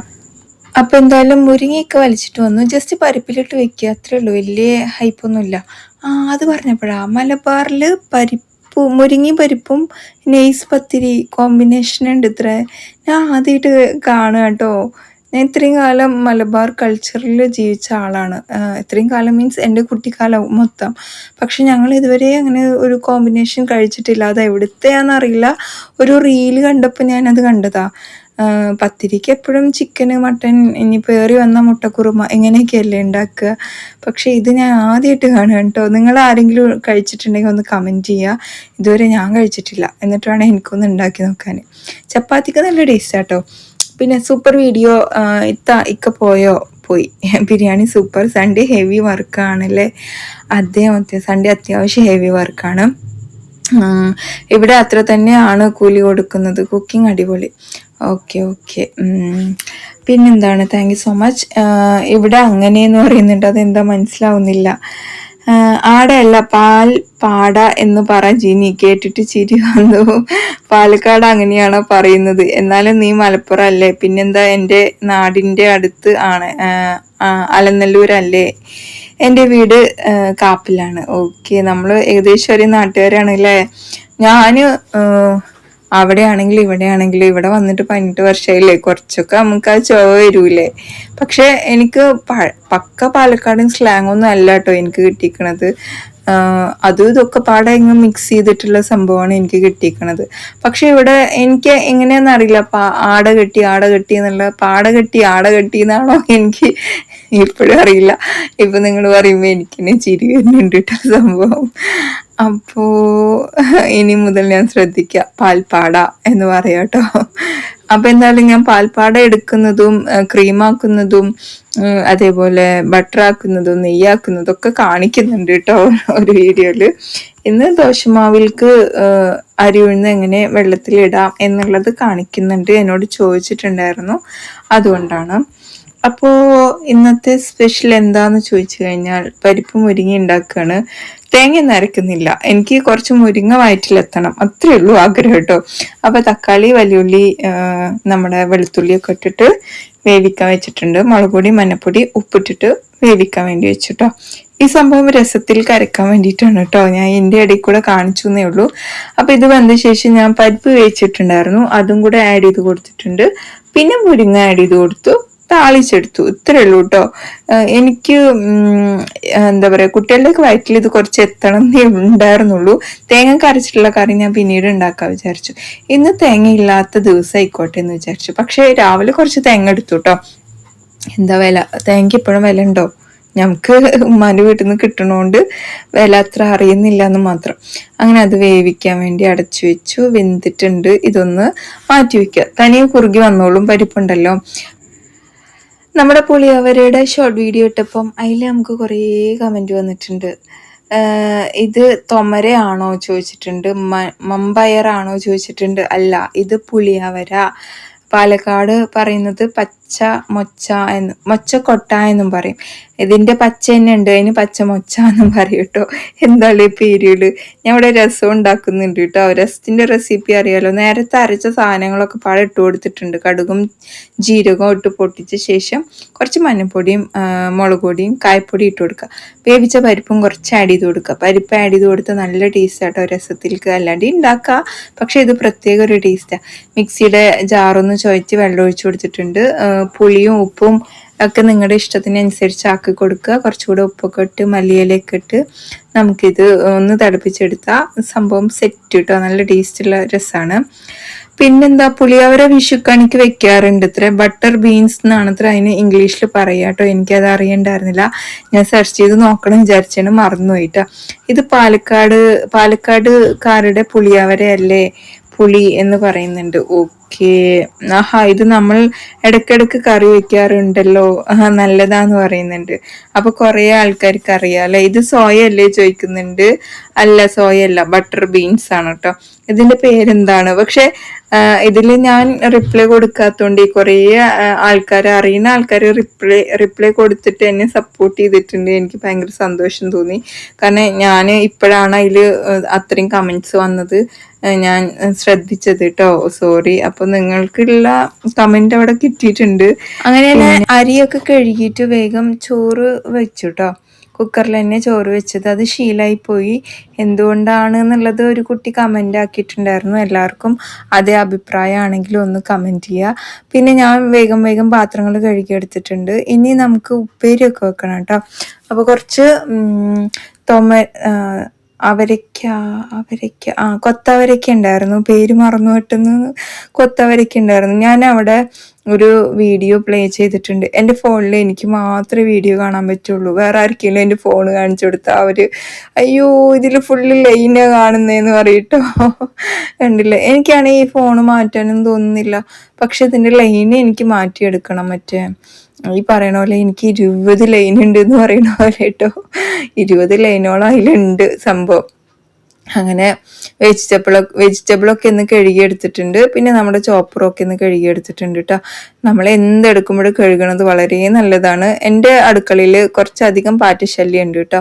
അപ്പൊ എന്തായാലും മുരിങ്ങയൊക്കെ വലിച്ചിട്ട് വന്നു. ജസ്റ്റ് പരിപ്പിലിട്ട് വെക്കുക. അത്രേ ഉള്ളൂ. വലിയ ഹൈപ്പൊന്നുമില്ല ആ അത് പറഞ്ഞപ്പോഴാ മലബാറിൽ പരിപ്പ് മുരിങ്ങയും പരിപ്പും നെയ്സ് പത്തിരി കോമ്പിനേഷൻ ഉണ്ട് ഇത്ര. ഞാൻ ആദ്യമായിട്ട് കാണുക കേട്ടോ. ഞാൻ ഇത്രയും കാലം മലബാർ കൾച്ചറിൽ ജീവിച്ച ആളാണ്. ഇത്രയും കാലം മീൻസ് എന്റെ കുട്ടിക്കാലം മൊത്തം. പക്ഷെ ഞങ്ങൾ ഇതുവരെ അങ്ങനെ ഒരു കോമ്പിനേഷൻ കഴിച്ചിട്ടില്ല. അത് എവിടുത്തെയാണെന്നറിയില്ല ഒരു റീൽ കണ്ടപ്പോൾ ഞാനത് കണ്ടതാ. ആ, പത്തിരിക്ക് എപ്പോഴും ചിക്കന് മട്ടൻ ഇനി പേറി വന്ന മുട്ടക്കുറുമ ഇങ്ങനെയൊക്കെയല്ലേ ഉണ്ടാക്കുക പക്ഷേ ഇത് ഞാൻ ആദ്യമായിട്ട് കാണുക കേട്ടോ. നിങ്ങൾ ആരെങ്കിലും കഴിച്ചിട്ടുണ്ടെങ്കിൽ ഒന്ന് കമന്റ് ചെയ്യുക ഇതുവരെ ഞാൻ കഴിച്ചിട്ടില്ല. എന്നിട്ട് എനിക്കൊന്ന് ഉണ്ടാക്കി നോക്കാൻ. ചപ്പാത്തിക്ക് നല്ല ടേസ്റ്റ് കേട്ടോ പിന്നെ സൂപ്പർ വീഡിയോ ഇത്ത ഇക്ക പോയോ? പോയി. ബിരിയാണി സൂപ്പർ സൺഡേ ഹെവി വർക്കാണല്ലേ അദ്ദേഹം സൺഡേ അത്യാവശ്യം ഹെവി വർക്കാണ് ഇവിടെ അത്ര തന്നെയാണ് കൂലി കൊടുക്കുന്നത്. കുക്കിംഗ് അടിപൊളി. ഓക്കെ ഓക്കെ പിന്നെന്താണ്? താങ്ക് യു സോ മച്ച് ഇവിടെ അങ്ങനെയെന്ന് പറയുന്നുണ്ട്. അതെന്താ മനസ്സിലാവുന്നില്ല. ആടയല്ല പാൽ പാട എന്ന് പറ ജിനി കേട്ടിട്ട് ചിരി വന്നു. പാലക്കാട് അങ്ങനെയാണോ പറയുന്നത്. എന്നാലും നീ മലപ്പുറം അല്ലേ? പിന്നെന്താ എന്റെ നാടിന്റെ അടുത്ത് ആണ്. അലനല്ലൂരല്ലേ? എന്റെ വീട് കാപ്പിലാണ്. ഓക്കെ നമ്മൾ ഏകദേശം ഒരു നാട്ടുകാരാണ് അല്ലേ? ഞാൻ അവിടെ ആണെങ്കിൽ ഇവിടെ ആണെങ്കിലും ഇവിടെ വന്നിട്ട് പതിനെട്ട് വർഷമായില്ലേ? കുറച്ചൊക്കെ നമുക്ക് ആ ചുവ വരൂലേ. പക്ഷെ എനിക്ക് പക്ക പാലക്കാടൻ സ്ലാങ് ഒന്നും അല്ല കേട്ടോ എനിക്ക് കിട്ടിയിരിക്കണത്. അതും ഇതൊക്കെ പാടെ ഇങ്ങ് മിക്സ് ചെയ്തിട്ടുള്ള സംഭവമാണ് എനിക്ക് കിട്ടിയിരിക്കണത്. പക്ഷെ ഇവിടെ എനിക്ക് എങ്ങനെയാണെന്ന് അറിയില്ല. ആട കെട്ടി ആട കെട്ടി എന്നുള്ള പാട കെട്ടി ആട കെട്ടി എന്നാണോ എനിക്ക് ഇപ്പോഴും അറിയില്ല. ഇപ്പൊ നിങ്ങൾ പറയുമ്പോൾ എനിക്കിനെ ചിരി വരുന്നുണ്ട് സംഭവം. അപ്പോ ഇനി മുതൽ ഞാൻ ശ്രദ്ധിക്കാം. പാൽപ്പാട എന്ന് പറയാട്ടോ. അപ്പൊ എന്തായാലും ഞാൻ പാൽപ്പാട എടുക്കുന്നതും ക്രീമാക്കുന്നതും അതേപോലെ ബട്ടറാക്കുന്നതും നെയ്യാക്കുന്നതും ഒക്കെ കാണിക്കുന്നുണ്ട് കേട്ടോ ഒരു വീഡിയോയിൽ. ഇന്ന് ദോശമാവിൽക്ക് അരി ഉഴുന്ന് എങ്ങനെ വെള്ളത്തിൽ ഇടാം എന്നുള്ളത് കാണിക്കുന്നുണ്ട്. എന്നോട് ചോദിച്ചിട്ടുണ്ടായിരുന്നു. അതുകൊണ്ടാണ്. അപ്പോ ഇന്നത്തെ സ്പെഷ്യൽ എന്താന്ന് ചോദിച്ചു കഴിഞ്ഞാൽ പരിപ്പ് മുരിങ്ങ ഉണ്ടാക്കുകയാണ് തേങ്ങ നരക്കുന്നില്ല എനിക്ക് കുറച്ച് മുരിങ്ങ വയറ്റിലെത്തണം. അത്രേ ഉള്ളൂ ആഗ്രഹം കേട്ടോ. അപ്പൊ തക്കാളി വലിയുള്ളി നമ്മുടെ നമ്മുടെ വെളുത്തുള്ളിയൊക്കെ ഇട്ടിട്ട് വേവിക്കാൻ വെച്ചിട്ടുണ്ട്. മുളക് പൊടി മഞ്ഞപ്പൊടി ഉപ്പിട്ടിട്ട് വേവിക്കാൻ വേണ്ടി വെച്ചിട്ടോ. ഈ സംഭവം രസത്തിൽ കരക്കാൻ വേണ്ടിയിട്ടാണ് കേട്ടോ. ഞാൻ എന്റെ ഇടയിൽ കൂടെ കാണിച്ചു എന്നേ ഉള്ളൂ. അപ്പൊ ഇത് വന്ന ശേഷം ഞാൻ പരിപ്പ് വേവിച്ചിട്ടുണ്ടായിരുന്നു. അതും കൂടെ ആഡ് ചെയ്ത് കൊടുത്തിട്ടുണ്ട്. പിന്നെ മുരിങ്ങ ആഡ് ചെയ്ത് കൊടുത്തു. താളിച്ചെടുത്തു. ഇത്രയേ ഉള്ളൂ കേട്ടോ എനിക്ക് എന്താ പറയാ കുട്ടികളുടെയൊക്കെ വയറ്റിൽ ഇത് കുറച്ച് എത്തണം എന്നേ ഉണ്ടായിരുന്നുള്ളൂ. തേങ്ങ കരച്ചിട്ടുള്ള കറി ഞാൻ പിന്നീട് ഉണ്ടാക്കാൻ വിചാരിച്ചു. ഇന്ന് തേങ്ങ ഇല്ലാത്ത ദിവസം ആയിക്കോട്ടെ എന്ന് വിചാരിച്ചു. പക്ഷെ രാവിലെ കുറച്ച് തേങ്ങ എടുത്തു കേട്ടോ എന്താ വില? തേങ്ങ ഇപ്പോഴും വില ഉണ്ടോ? ഞങ്ങൾക്ക് ഉമ്മാന്റെ വീട്ടിൽ നിന്ന് കിട്ടണോണ്ട് വില അത്ര അറിയുന്നില്ല എന്ന് മാത്രം. അങ്ങനെ അത് വേവിക്കാൻ വേണ്ടി അടച്ചു വെച്ചു. വെന്തിട്ടുണ്ട്. ഇതൊന്ന് മാറ്റി വെക്കുക. തനിയെ കുറുകി വന്നോളും. പരിപ്പുണ്ടല്ലോ. നമ്മുടെ പുളിയവരയുടെ ഷോർട്ട് വീഡിയോ ഇട്ടപ്പം അതിൽ നമുക്ക് കുറേ കമന്റ് വന്നിട്ടുണ്ട്. ഇത് തൊമരയാണോ ചോദിച്ചിട്ടുണ്ട് മമ്പയറാണോ ചോദിച്ചിട്ടുണ്ട്. അല്ല ഇത് പുളിയവര. പാലക്കാട് പറയുന്നത് പച്ച മൊച്ച എന്ന് മൊച്ചക്കൊട്ട എന്നും പറയും. ഇതിന്റെ പച്ച തന്നെ ഉണ്ട്. അതിന് പച്ച മൊച്ച എന്നും പറയും കേട്ടോ. എന്താണ് ഈ പീരീഡ് ഞാൻ ഇവിടെ രസം ഉണ്ടാക്കുന്നുണ്ട് കേട്ടോ. രസത്തിന്റെ റെസിപ്പി അറിയാലോ. നേരത്തെ അരച്ച സാധനങ്ങളൊക്കെ പാടെ ഇട്ട് കൊടുത്തിട്ടുണ്ട്. കടുകും ജീരകവും ഇട്ട് പൊട്ടിച്ച ശേഷം കുറച്ച് മഞ്ഞൾപ്പൊടിയും ആ, മുളക് പൊടിയും കായപ്പൊടി ഇട്ട് കൊടുക്കുക. വേവിച്ച പരിപ്പും കുറച്ച് ആഡ് ചെയ്ത് കൊടുക്കുക. പരിപ്പ് ആഡ് ചെയ്ത് കൊടുത്താൽ നല്ല ടേസ്റ്റ് ആട്ടോ രസത്തിലേക്ക്. അല്ലാണ്ട് ഉണ്ടാക്കുക പക്ഷേ ഇത് പ്രത്യേക ഒരു ടേസ്റ്റാണ് മിക്സിയുടെ ജാറൊന്ന് ചോദിച്ച് വെള്ളം ഒഴിച്ചു കൊടുത്തിട്ടുണ്ട്. പുളിയും ഉപ്പും ഒക്കെ നിങ്ങളുടെ ഇഷ്ടത്തിനനുസരിച്ച് ആക്കി കൊടുക്കുക. കുറച്ചുകൂടെ ഉപ്പൊക്കെ ഇട്ട് മല്ലിയിലൊക്കെ ഇട്ട് നമുക്കിത് ഒന്ന് തിളപ്പിച്ചെടുത്താൽ സംഭവം സെറ്റ് കിട്ടുക നല്ല ടേസ്റ്റുള്ള രസമാണ് പിന്നെന്താ പുളിയവര വിഷുക്കണിക്ക് വെക്കാറുണ്ട് ഇത്ര. ബട്ടർ ബീൻസ് എന്നാണ് ഇത്ര അതിന് ഇംഗ്ലീഷിൽ പറയുക കേട്ടോ എനിക്കത് അറിയണ്ടായിരുന്നില്ല. ഞാൻ സെർച്ച് ചെയ്ത് നോക്കണം വിചാരിച്ചാണ് മറന്നുപോയിട്ടാ ഇത് പാലക്കാട് പാലക്കാട് കാരുടെ പുളിയവരെ പുളിയവരയല്ലേ? പുളി എന്ന് പറയുന്നുണ്ട്. ഓക്കെ. ആഹാ ഇത് നമ്മൾ ഇടയ്ക്കിടയ്ക്ക് കറി വെക്കാറുണ്ടല്ലോ ആഹാ നല്ലതാന്ന് പറയുന്നുണ്ട്. അപ്പൊ കുറെ ആൾക്കാർക്ക് അറിയാം അല്ലെ? ഇത് സോയ അല്ലേ ചോദിക്കുന്നുണ്ട്? അല്ല സോയ അല്ല ബട്ടർ ബീൻസ് ആണ് കേട്ടോ ഇതിന്റെ പേരെന്താണ്? പക്ഷെ ഇതിൽ ഞാൻ റിപ്ലൈ കൊടുക്കാത്തോണ്ട് കുറേ ആൾക്കാർ അറിയുന്ന ആൾക്കാർ റിപ്ലൈ റിപ്ലൈ കൊടുത്തിട്ട് എന്നെ സപ്പോർട്ട് ചെയ്തിട്ടുണ്ട്. എനിക്ക് ഭയങ്കര സന്തോഷം തോന്നി. കാരണം ഞാൻ ഇപ്പോഴാണ് അതിൽ അത്രയും കമന്റ്സ് വന്നത്. ഞാൻ ശ്രദ്ധിച്ചത് കേട്ടോ സോറി അപ്പൊ നിങ്ങൾക്കുള്ള കമന്റ് അവിടെ കിട്ടിയിട്ടുണ്ട്. അങ്ങനെ അരിയൊക്കെ കഴുകിയിട്ട് വേഗം ചോറ് വെച്ചു കേട്ടോ കുക്കറിൽ തന്നെ ചോറ് വെച്ചത്. അത് ശീലായി പോയി. എന്തുകൊണ്ടാണ് എന്നുള്ളത് ഒരു കുട്ടി കമന്റ് ആക്കിയിട്ടുണ്ടായിരുന്നു. എല്ലാവർക്കും അതേ അഭിപ്രായമാണെങ്കിലും ഒന്ന് കമന്റ് ചെയ്യുക പിന്നെ ഞാൻ വേഗം വേഗം പാത്രങ്ങൾ കഴുകിയെടുത്തിട്ടുണ്ട് ഇനി നമുക്ക് ഉപ്പേരിയൊക്കെ വെക്കണം കേട്ടോ അപ്പോൾ കുറച്ച് തൊമ അവരയ്ക്ക അവരയ്ക്ക. ആ കൊത്തവരയ്ക്ക ഉണ്ടായിരുന്നു. പേര് മറന്നു പെട്ടെന്ന് കൊത്തവരയ്ക്ക ഉണ്ടായിരുന്നു. ഞാൻ അവിടെ ഒരു വീഡിയോ പ്ലേ ചെയ്തിട്ടുണ്ട്. എന്റെ ഫോണിൽ എനിക്ക് മാത്രമേ വീഡിയോ കാണാൻ പറ്റുള്ളൂ. വേറെ ആർക്കെങ്കിലും എന്റെ ഫോൺ കാണിച്ചു കൊടുത്താൽ അവർ അയ്യോ ഇതിൽ ഫുള്ള് ലൈനാ കാണുന്നതെന്ന് പറയട്ടോ? കണ്ടില്ല? എനിക്കാണെങ്കിൽ ഈ ഫോൺ മാറ്റാനും തോന്നുന്നില്ല. പക്ഷെ ഇതിന്റെ ലൈൻ എനിക്ക് മാറ്റിയെടുക്കണം മറ്റേ. ഈ പറയണ പോലെ എനിക്ക് ഇരുപത് ലൈൻ ഉണ്ട് എന്ന് പറയണ പോലെ കേട്ടോ ഇരുപത് ലൈനോളം അതിലുണ്ട് സംഭവം. അങ്ങനെ വെജിറ്റബിൾ വെജിറ്റബിളൊക്കെ ഒന്ന് കഴുകിയെടുത്തിട്ടുണ്ട് പിന്നെ നമ്മുടെ ചോപ്പറൊക്കെ ഒന്ന് കഴുകിയെടുത്തിട്ടുണ്ട് കേട്ടോ നമ്മൾ എന്തെടുക്കുമ്പോഴും കഴുകണത് വളരെ നല്ലതാണ്. എന്റെ അടുക്കളയിൽ കുറച്ചധികം പാറ്റശല്യം ഉണ്ട് കേട്ടോ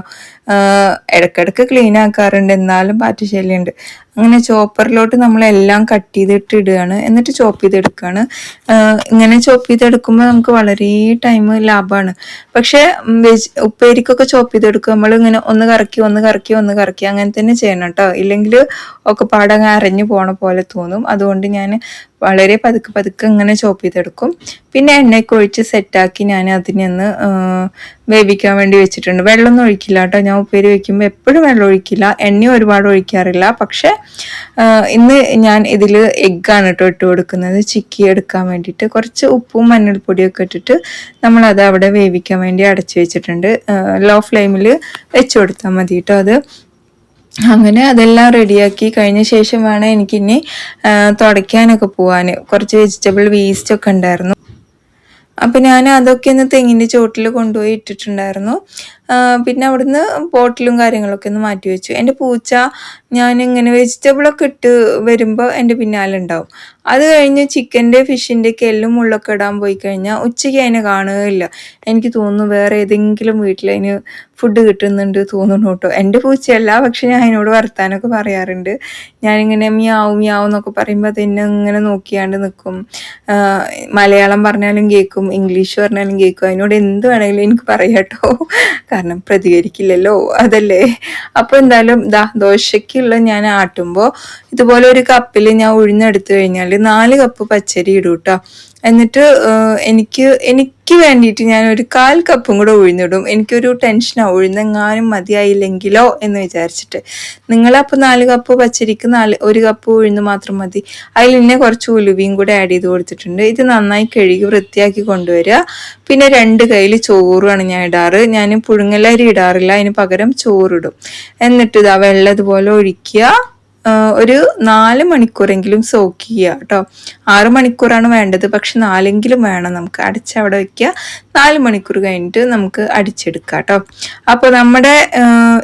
ഇടയ്ക്കിടയ്ക്ക് ക്ലീൻ ആക്കാറുണ്ട്. എന്നാലും പാറ്റശല്യം ഉണ്ട് അങ്ങനെ ചോപ്പറിലോട്ട് നമ്മളെല്ലാം കട്ട് ചെയ്തിട്ട് ഇടുകയാണ് എന്നിട്ട് ചോപ്പ് ചെയ്തെടുക്കുകയാണ്. ഇങ്ങനെ ചോപ്പ് ചെയ്തെടുക്കുമ്പോൾ നമുക്ക് വളരെ ടൈം ലാഭമാണ് പക്ഷേ വെജ് ഉപ്പേരിക്കൊക്കെ ചോപ്പ് ചെയ്തെടുക്കുക നമ്മൾ ഇങ്ങനെ ഒന്ന് കറക്കി ഒന്ന് കറക്കി ഒന്ന് കറക്കി അങ്ങനെ തന്നെ ചെയ്യണം കേട്ടോ. ഇല്ലെങ്കിൽ ഒക്കെ പാടങ്ങ് അറിഞ്ഞു പോണ പോലെ തോന്നും. അതുകൊണ്ട് ഞാൻ വളരെ പതുക്കെ പതുക്കെ ഇങ്ങനെ ചോപ്പ് ചെയ്തെടുക്കും. പിന്നെ എണ്ണയൊക്കെ ഒഴിച്ച് സെറ്റാക്കി ഞാൻ അതിനൊന്ന് വേവിക്കാൻ വേണ്ടി വെച്ചിട്ടുണ്ട്. വെള്ളമൊന്നും ഒഴിക്കില്ല കേട്ടോ. ഞാൻ ഉപ്പേരി വയ്ക്കുമ്പോൾ എപ്പോഴും വെള്ളം ഒഴിക്കില്ല. എണ്ണ ഒരുപാട് ഒഴിക്കാറില്ല. പക്ഷെ ഇന്ന് ഞാൻ ഇതിൽ എഗ്ഗാണ് കേട്ടോ ഇട്ട് കൊടുക്കുന്നത്. ചിക്കി എടുക്കാൻ വേണ്ടിയിട്ട്. കുറച്ച് ഉപ്പും മഞ്ഞൾപ്പൊടിയൊക്കെ ഇട്ടിട്ട് നമ്മളത് അവിടെ വേവിക്കാൻ വേണ്ടി അടച്ചു വെച്ചിട്ടുണ്ട്. ലോ ഫ്ലെയിമിൽ വെച്ച് കൊടുത്താൽ മതി കേട്ടോ അത്. അങ്ങനെ അതെല്ലാം റെഡിയാക്കി. കഴിഞ്ഞ ശേഷം വേണം എനിക്കിനി തുടയ്ക്കാനൊക്കെ പോവാൻ കുറച്ച് വെജിറ്റബിൾ വേസ്റ്റ് ഒക്കെ ഉണ്ടായിരുന്നു. അപ്പം ഞാൻ അതൊക്കെ ഒന്ന് തെങ്ങിന്റെ ചോട്ടിൽ കൊണ്ടുപോയി ഇട്ടിട്ടുണ്ടായിരുന്നു. പിന്നെ അവിടുന്ന് ബോട്ടിലും കാര്യങ്ങളൊക്കെ ഒന്ന് മാറ്റി വെച്ചു. എന്റെ പൂച്ച ഞാൻ ഇങ്ങനെ വെജിറ്റബിളൊക്കെ ഇട്ട് വരുമ്പോൾ എന്റെ പിന്നാലെ ഉണ്ടാവും. അത് കഴിഞ്ഞ് ചിക്കന്റെ ഫിഷിന്റെ ഒക്കെ മുള്ളൊക്കെ ഇടാൻ പോയി കഴിഞ്ഞാൽ ഉച്ചയ്ക്ക് അതിനെ കാണുകയില്ല. എനിക്ക് തോന്നുന്നു വേറെ ഏതെങ്കിലും വീട്ടിൽ അതിന് ഫുഡ് കിട്ടുന്നുണ്ട് തോന്നുന്നു കേട്ടോ. എന്റെ പൂച്ചയല്ല പക്ഷെ ഞാൻ അതിനോട് വർത്താനൊക്കെ പറയാറുണ്ട്. ഞാനിങ്ങനെ മിയാവും മിയാവും എന്നൊക്കെ പറയുമ്പോൾ അത് എന്നെ ഇങ്ങനെ നോക്കിയാണ്ട് നിൽക്കും മലയാളം പറഞ്ഞാലും കേൾക്കും ഇംഗ്ലീഷ് പറഞ്ഞാലും കേൾക്കും അതിനോട് എന്ത് വേണമെങ്കിലും എനിക്ക് പറയാം കേട്ടോ കാരണം പ്രതികരിക്കില്ലല്ലോ അതല്ലേ? അപ്പോൾ എന്തായാലും ദാ ദോശയ്ക്കുള്ള ഞാൻ ആട്ടുമ്പോൾ ഇതുപോലെ ഒരു കപ്പിൽ ഞാൻ ഉഴുന്നെടുത്തു കഴിഞ്ഞാൽ നാല് കപ്പ് പച്ചരി ഇടും കേട്ടോ എന്നിട്ട് എനിക്ക് എനിക്ക് വേണ്ടിയിട്ട് ഞാൻ ഒരു കാൽ കപ്പും കൂടെ ഉഴുന്നിടും. എനിക്കൊരു ടെൻഷനാണ് ഉഴുന്നെങ്ങാനും മതിയായില്ലെങ്കിലോ എന്ന് വിചാരിച്ചിട്ട്. നിങ്ങളപ്പോൾ നാല് കപ്പ് പച്ചരിക്ക് നാല് ഒരു കപ്പ് ഉഴുന്ന് മാത്രം മതി. അതിൽ ഇന്നെ കുറച്ച് ഉലുവയും കൂടെ ആഡ് ചെയ്ത് കൊടുത്തിട്ടുണ്ട്. ഇത് നന്നായി കഴുകി വൃത്തിയാക്കി കൊണ്ടുവരിക. പിന്നെ രണ്ട് കയ്യിൽ ചോറുമാണ് ഞാൻ ഇടാറ്. ഞാൻ പുഴുങ്ങലരി ഇടാറില്ല. അതിന് പകരം ചോറിടും. എന്നിട്ട് ഇതാ വെള്ളം ഇതുപോലെ ഒഴിക്കുക. ഒരു നാല് മണിക്കൂറെങ്കിലും സോക്ക് ചെയ്യുക കേട്ടോ ആറ് മണിക്കൂറാണ് വേണ്ടത്. പക്ഷെ നാലെങ്കിലും വേണം നമുക്ക്. അടച്ച് അവിടെ വെക്കുക നാല് മണിക്കൂർ കഴിഞ്ഞിട്ട് നമുക്ക് അടിച്ചെടുക്കാം കേട്ടോ അപ്പോൾ നമ്മുടെ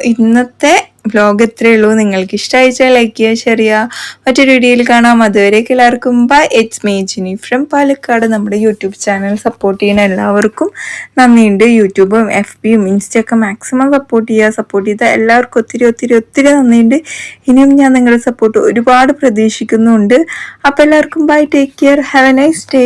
ഇന്നത്തെ വ്ലോഗ് ഇത്രയേ ഉള്ളൂ. നിങ്ങൾക്ക് ഇഷ്ടമായിച്ചാൽ ലൈക്ക് ചെയ്യുക ഷെയർ ചെയ്യുക. മറ്റൊരു വീഡിയോയിൽ കാണാം. അതുവരേക്ക് എല്ലാവർക്കും bye it's Mejini from Palakkad. നമ്മുടെ യൂട്യൂബ് ചാനൽ സപ്പോർട്ട് ചെയ്യുന്ന എല്ലാവർക്കും നന്ദിയുണ്ട്. യൂട്യൂബും എഫ് ബിയും ഇൻസ്റ്റയൊക്കെ മാക്സിമം സപ്പോർട്ട് ചെയ്യുക. സപ്പോർട്ട് ചെയ്ത എല്ലാവർക്കും ഒത്തിരി ഒത്തിരി ഒത്തിരി നന്ദിയുണ്ട്. ഇനിയും ഞാൻ നിങ്ങളുടെ സപ്പോർട്ട് ഒരുപാട് പ്രതീക്ഷിക്കുന്നുണ്ട്. അപ്പോൾ എല്ലാവർക്കും bye take care have a nice day